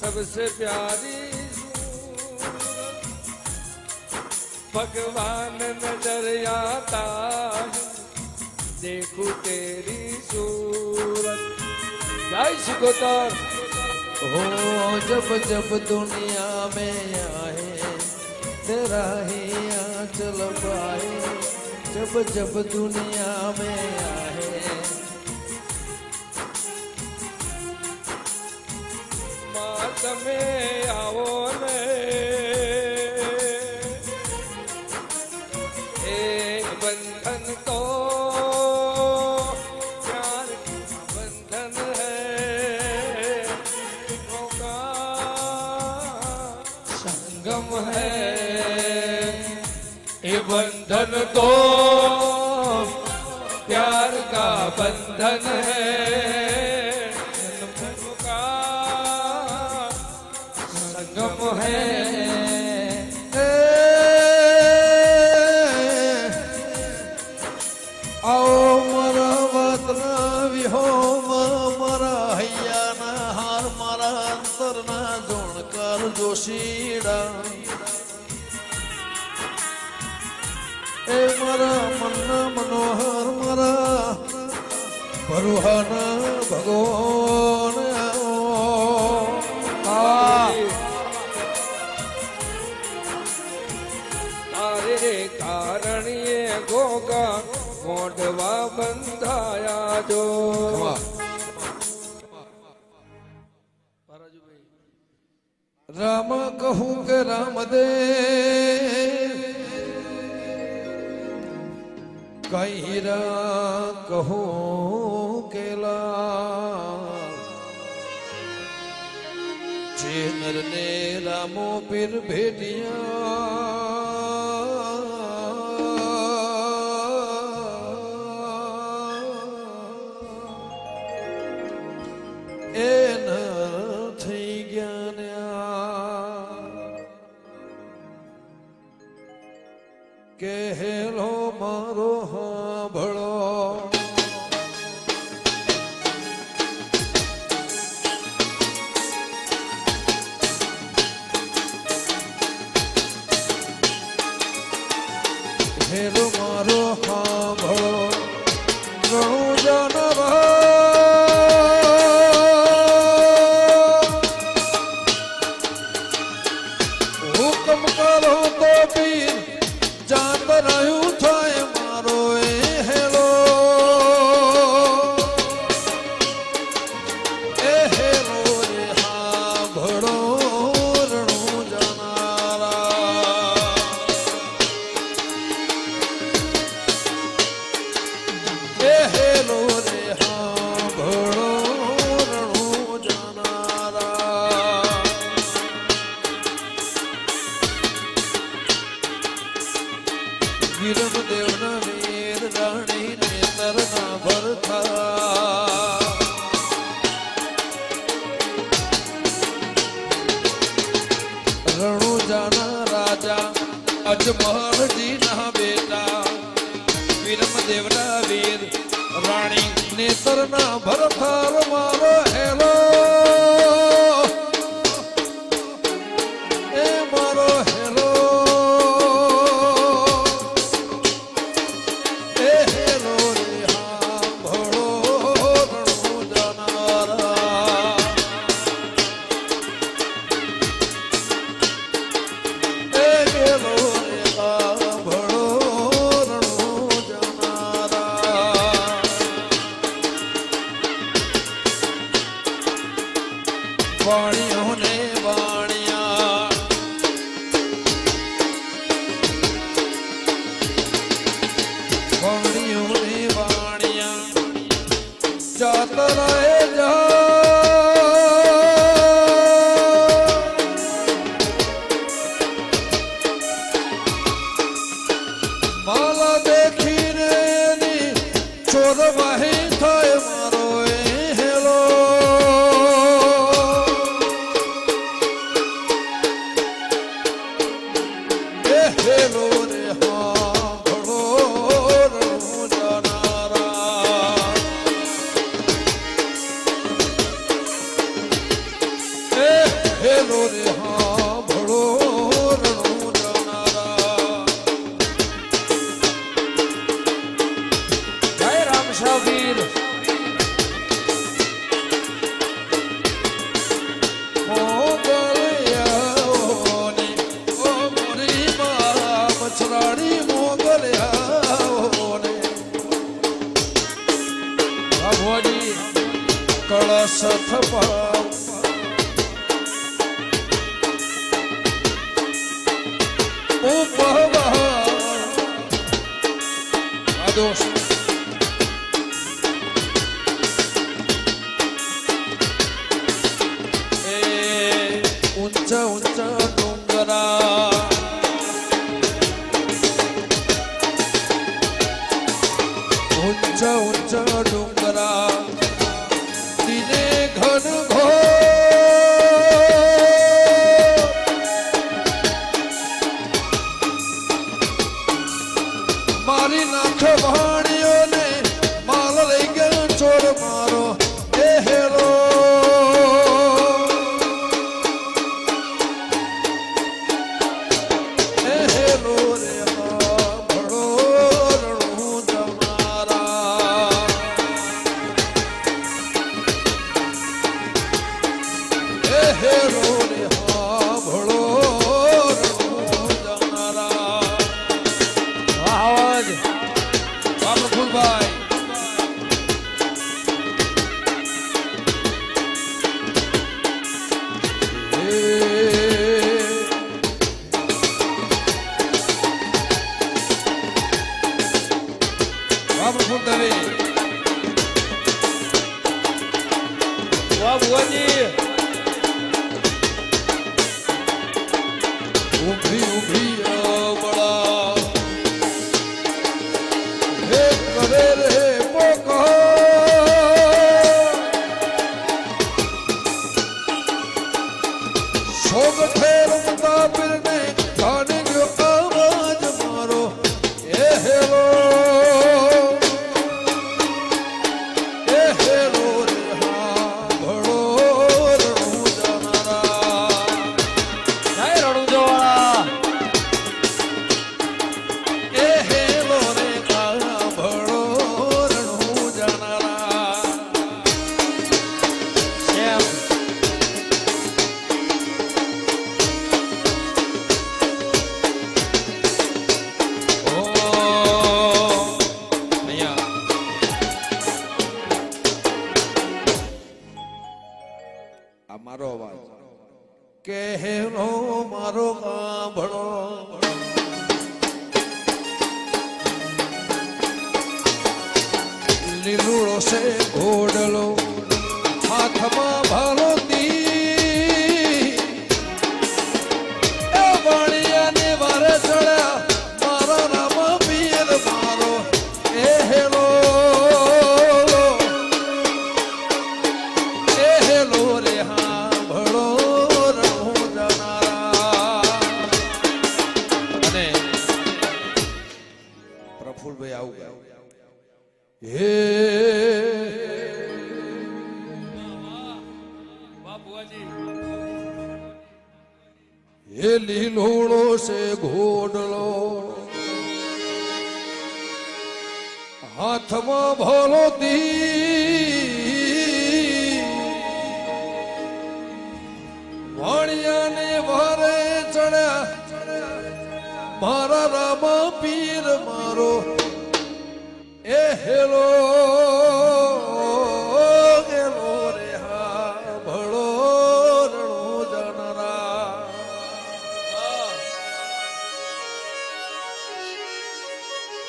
सबसे प्यारी सूरत भगवान नजर आता है देखूं तेरी सूरत जय सिकोतर हो जब जब दुनिया में आए तेरा ही आंचल पाए जब जब दुनिया में आए તમે આવો ને એક બંધન તો પ્યાર કા બંધન હૈ का संगम है ये बंधन तो प्यार का बंधन है है તારે કારણીએ ગોગા મોઢવા બંધાયા જો રામ કહું કે રામદેવ કઈ રા કહું કે લાલ. જે નરને રામો પીર ભેટિયા વિરમ દેવના વીર રાણી નેતરના ભરતા રણુજાના રાજા અજમલજી ના બેટા વિરમ દેવના વાણિયો ને ઊંચા ઊંચા ડુંગરા. ઘન ઘોર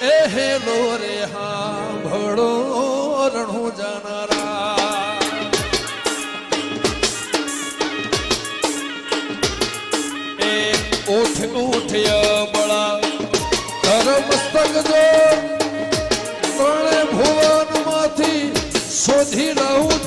એ હેલો રે હા, ભળો રણું જાનારા. એ ઉઠ ઉઠ્ય બળા ધર ભુવનમાંથી શોધી રહું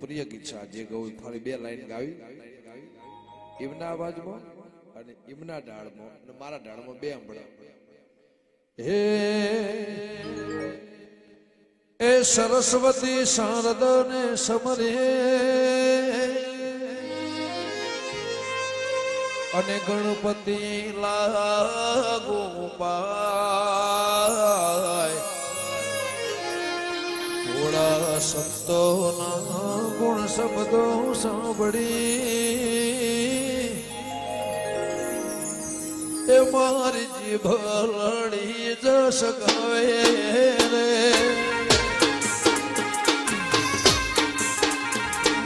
પ્રિય ગીત છે. જે ગૌ ફરી બે લાઈન ગાવી. એમના અવાજમાં અને એમના ડાળમાં અને મારા ડાળમાં બે સાંભળ્યા હે, એ સરસ્વતી શારદને સમરે. અને ગણપતિ લાગો પાય સંતોના ગુણ શબ્દો સાંભળી. એ મારી જીભ લડી જશ ગાવે રે.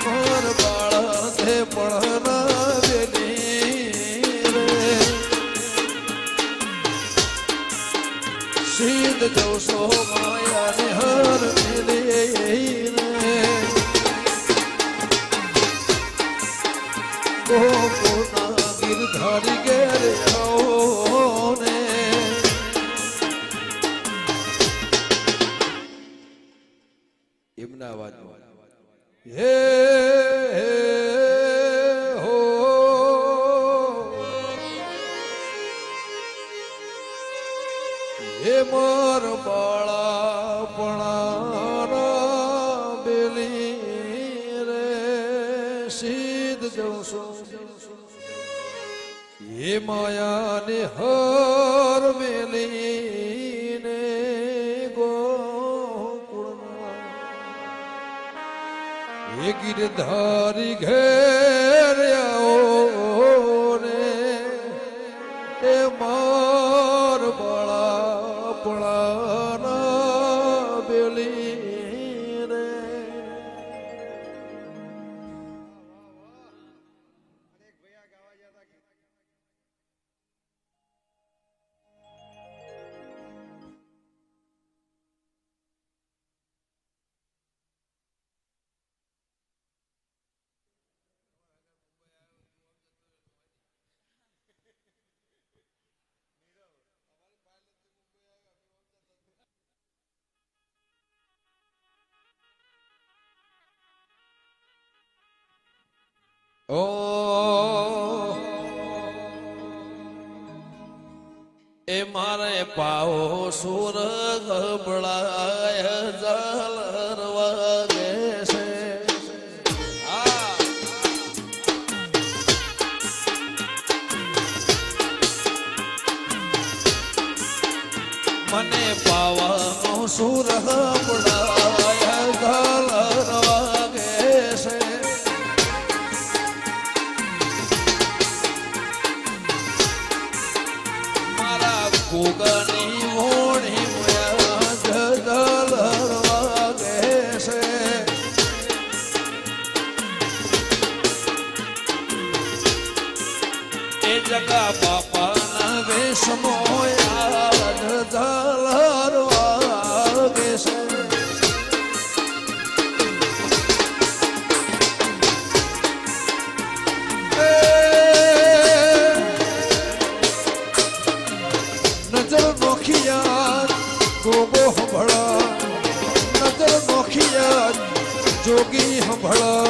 માર બાળા તે પણ રે. સીધ જવસો માયાને હર મેલી ને ગોકુળના હે ગિરધારી ઘેર ઓ એ મારે પાઓ સુર ગબળાય જલ વાગે મને પાવાનો સુર ગબળાય જગા બાપાના વેશ મોયા જદલ વાગે છે. એ નજર નોખિયા ગોગો હંભળા નજર નોખિયા જોગી હંભળા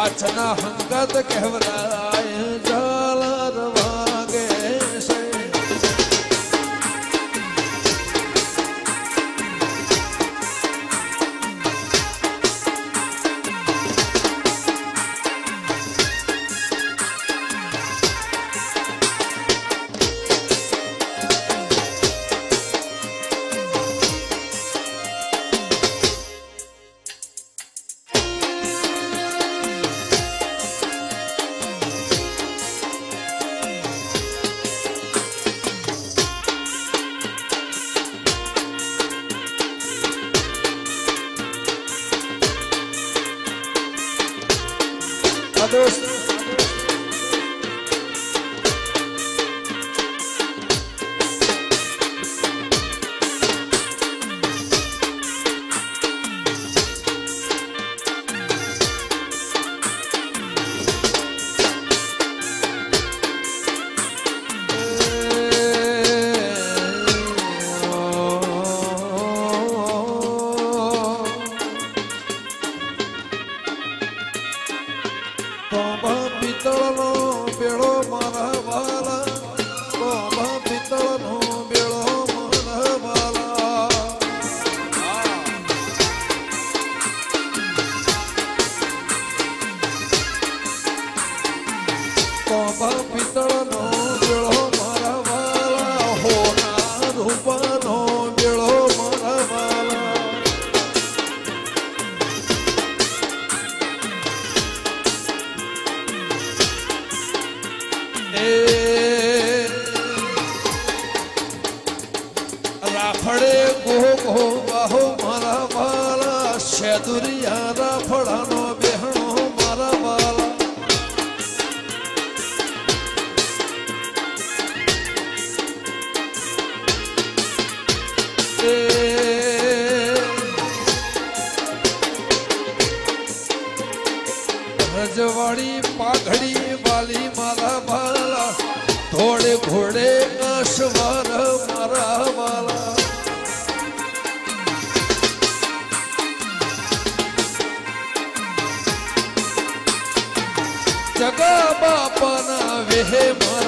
ਆਥ ਨਾ ਹੰਗਤ ਕਹਿਵਰਾ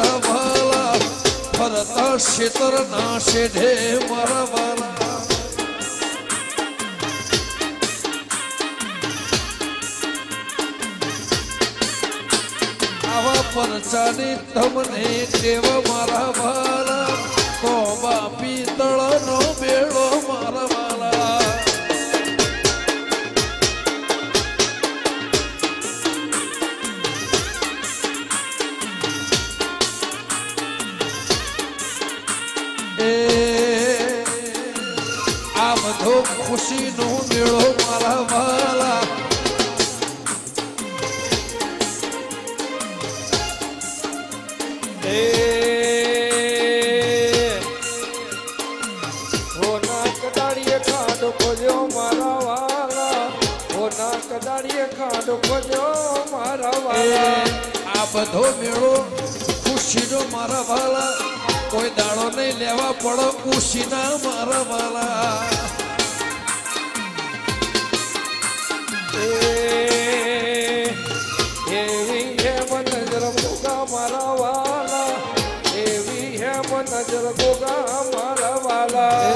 વેહે મારા વાલા ફરતા શેતર ના શેઢે મારા વાલા આવા પરચાની તમને ટેવ મારા વાલા, કોબા બાપી તળનો બેડો મારા ખુશીનો મેળો મારા વાલા. મારા વાલા. હોના કડાડીએ ખાડ ખોજ્યો મારા વાલા. આ બધો મેળો ખુશીનો મારા વાલા. કોઈ દાડો નહીં લેવા પડો, ખુશીના મારા વાલા. એવી હેમ નજર ગોગા મારા વાલા એવી હેમ નજર ગોગા મારા વાલા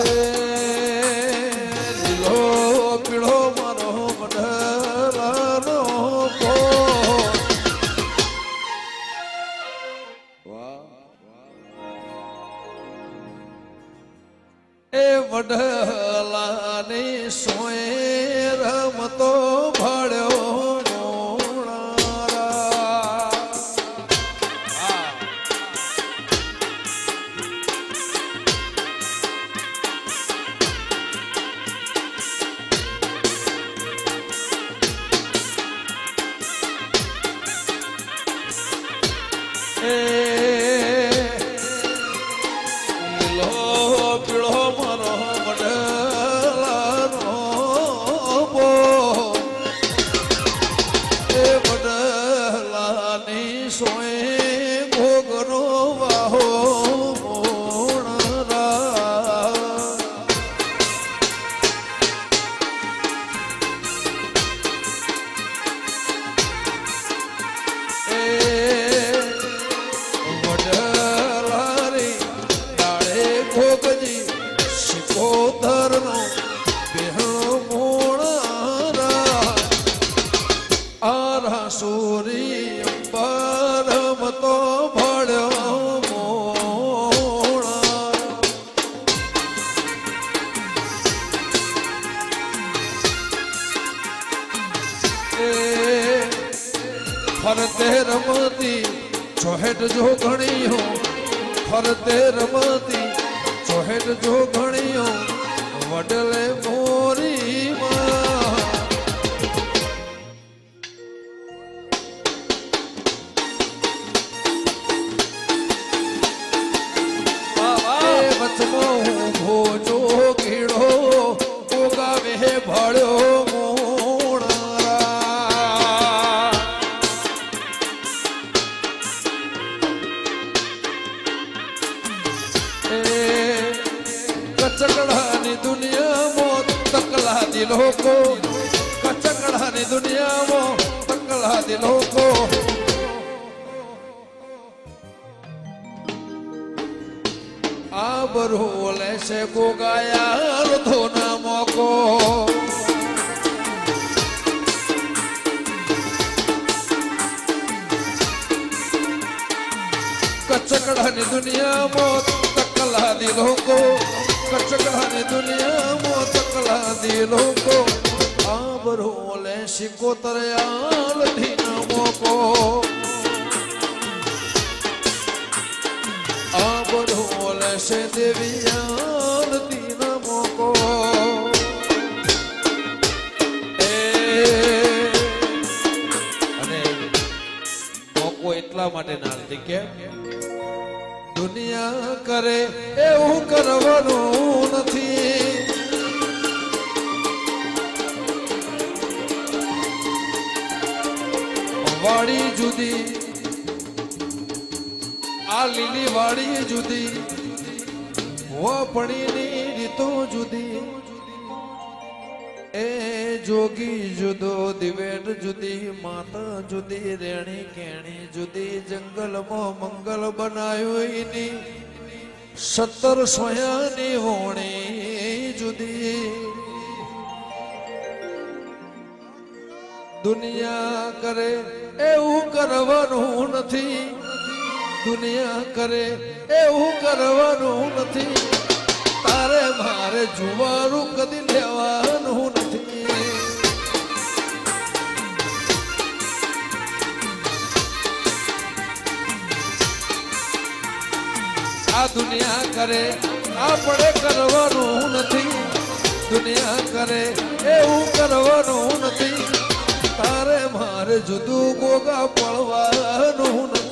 લીલો પીળો મારો મઢરાનો. એ વડલાની સોય રમતો ধর্ম લોકો કચકડાની દુનિયામાં તકલાદી લોકો આ બરો લેશે ગોગાયા ધોના મોકો કચકડાની દુનિયામાં તકલા દી લોકો કચકડાની દુનિયામાં તકલા દી લોકો. આબરો લે શિકોતર આલ ધીના મોકો. આબરો લે શે દેવી આલ ધીના મોકો. અને મોકો એટલા માટે નાલતી કેમ દુનિયા કરે એવું કરવાનું નથી. વાડી જુદી આ લીલી વાડી જુદી વપણીની રીતો જુદી. એ જોગી જુદો દિવેટ જુદી, માતા જુદી, રેણી કેણી જુદી, જંગલમાં મંગલ બનાયું એની. સત્તર સોયાની હોણી જુદી. દુનિયા કરે એવું કરવાનું નથી. દુનિયા કરે એવું કરવાનું નથી. તારે મારે જુવારું કદી લેવાનું નથી. આ દુનિયા કરે, આપણે કરવાનું નથી. દુનિયા કરે, એવું કરવાનું નથી. તારે મારે જુદું ગોગા પડવાનું નથી.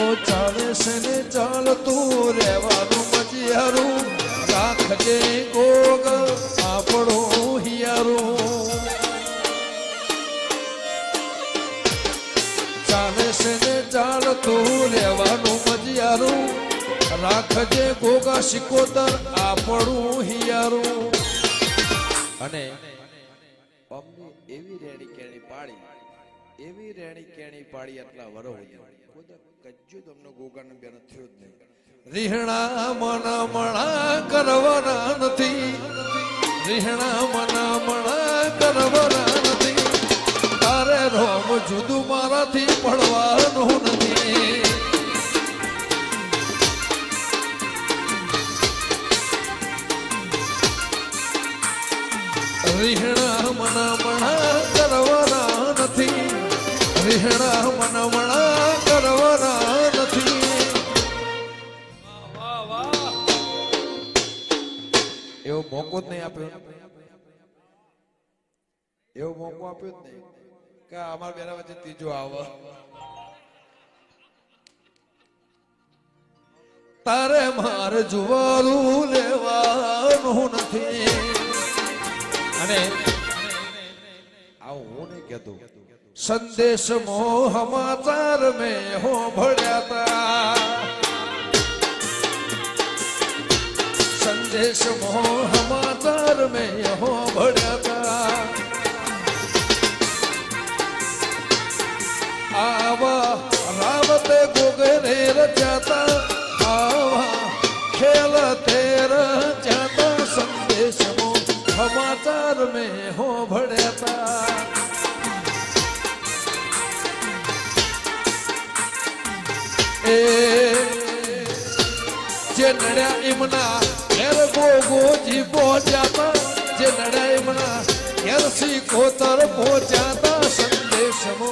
ઓ ચાલે છે ને ચાલતું રહેવાનું મજિયારું રાખજે ગોગ આપણો હિયારું. ચાલે છે ને ચાલતું રહેવાનું મજિયારું રાખજે ગોગા શિકોતર આપણું હિયારું. અને એવી રેડી કેળી પાડી એવી રેણી કેણી પાડી એટલા વરો કજ્જુ તમને ગોગન બેન થયું જ નહીં. રીહણા મન મણા કરવાના નથી. રીહણા મન મણા કરવાના નથી. તારે રોમ જુદું મારાથી પડવાનું નથી. રીહણા મન મણા તારે મારે જુવારું લેવાનું નથી. અને આવું હું નહીં કહેતો. સંદેશ મોહ માતાર મેં હો ભળ્યા તા સંદેશ મોહ માતાર મેં હો ભળ્યા તા આવા રાવતે ગોગરે રચાતા, આવા ખેલ તેર જાતા સંદેશ મોહ સમાચાર મેં હો ભળ્યા એ. જે નડ્યા એમના ઘેર ગોગોજી પહોંચ્યાતા, જે નડ્યા એમના ઘેર સી કોતર સંદેશ સંદેશમો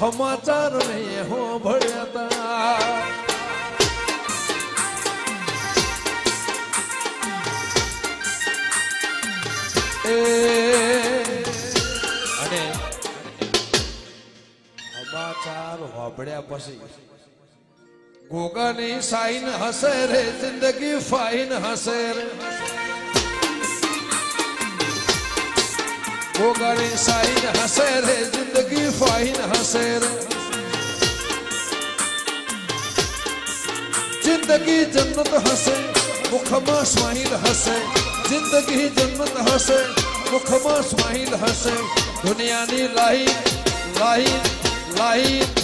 સમાચાર નહીં હો ભળ્યાતા એ. અને સમાચાર હોભળ્યા પછી ગોગાની સાઈન હસે રે, જિંદગી ફાઈન હસે રે. ગોગાની સાઈન હસે રે, જિંદગી ફાઈન હસે રે. જિંદગી જન્નત હસે મુખમાં સ્માઈલ હસે જિંદગી જન્નત હસે મુખમાં સ્માઈલ હસે દુનિયાની line line line.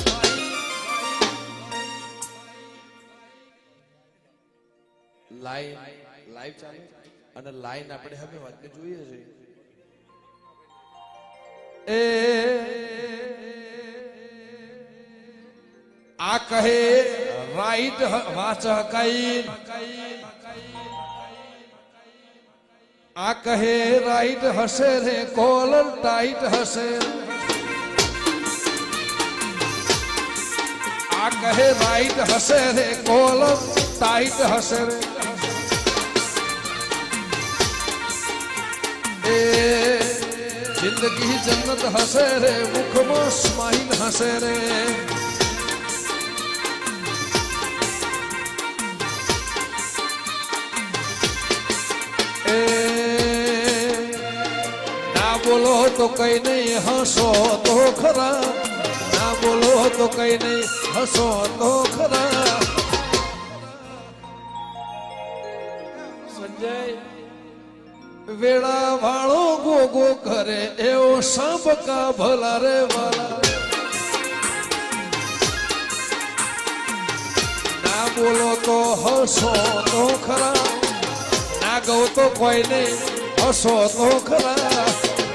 Line live ચાલે. અને લાઈન આપણે હવે વાતને જોઈએ છે. એ, આ કહે, રાઈટ વાચ કઈ. આ કહે, રાઈટ હશે રે કોલર ટાઈટ હશે. આ કહે, રાઈટ હશે રે કોલર ટાઈટ હશે રે. એ, જિંદગી જન્નત હશે રે, મુખમાં સ્માઈલ હશે રે. ના બોલો તો કઈ નહીં હસો તો ખરા. ના બોલો તો કઈ નહીં હસો તો ખરા. સંજય વેળા વાળો ગોગો કરે, એવો સાંપ કા ભલા રે વાલા. ના બોલો તો હસો તો ખરા, ના ગૌ તો કોઈને હસો તો ખરા.